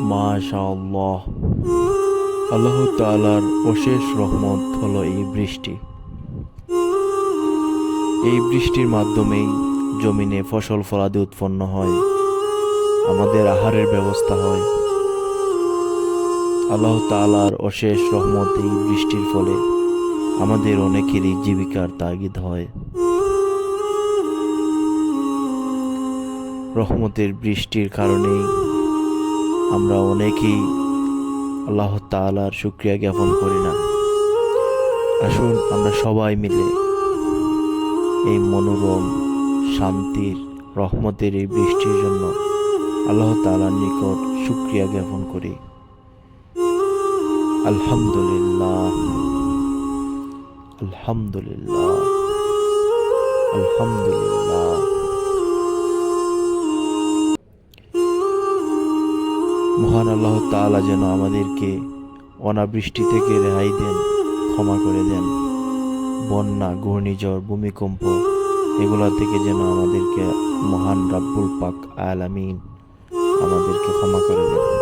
মাশাআল্লাহ। আল্লাহ তাআলার অশেষ রহমত হলো এই বৃষ্টি। এই বৃষ্টির মাধ্যমেই জমিনে ফসল ফলাদি উৎপন্ন হয়, আমাদের আহারের ব্যবস্থা হয়। আল্লাহ তাআলার অশেষ রহমত এই বৃষ্টির ফলে আমাদের অনেকেরই জীবিকার তাগিদ হয়। রহমতের বৃষ্টির কারণেই আমরা অনেকেই আল্লাহ তাআলার শুক্রিয়া জ্ঞাপন করি না। আসুন আমরা সবাই মিলে এই মনোরম, শান্তির, রহমতের এই বৃষ্টির জন্য আল্লাহ তাআলার নিকট শুক্রিয়া জ্ঞাপন করি। আলহামদুলিল্লাহ। আলহামদুলিল্লাহ। আলহামদুলিল্লাহ। মহান আল্লাহ তালা যেন আমাদেরকে অনাবৃষ্টি থেকে রেহাই দেন, ক্ষমা করে দেন। বন্যা, ঘূর্ণিঝড়, ভূমিকম্প, এগুলো থেকে যেন আমাদেরকে মহান রাব্বুল পাক আলামিন আমাদেরকে ক্ষমা করে দেন।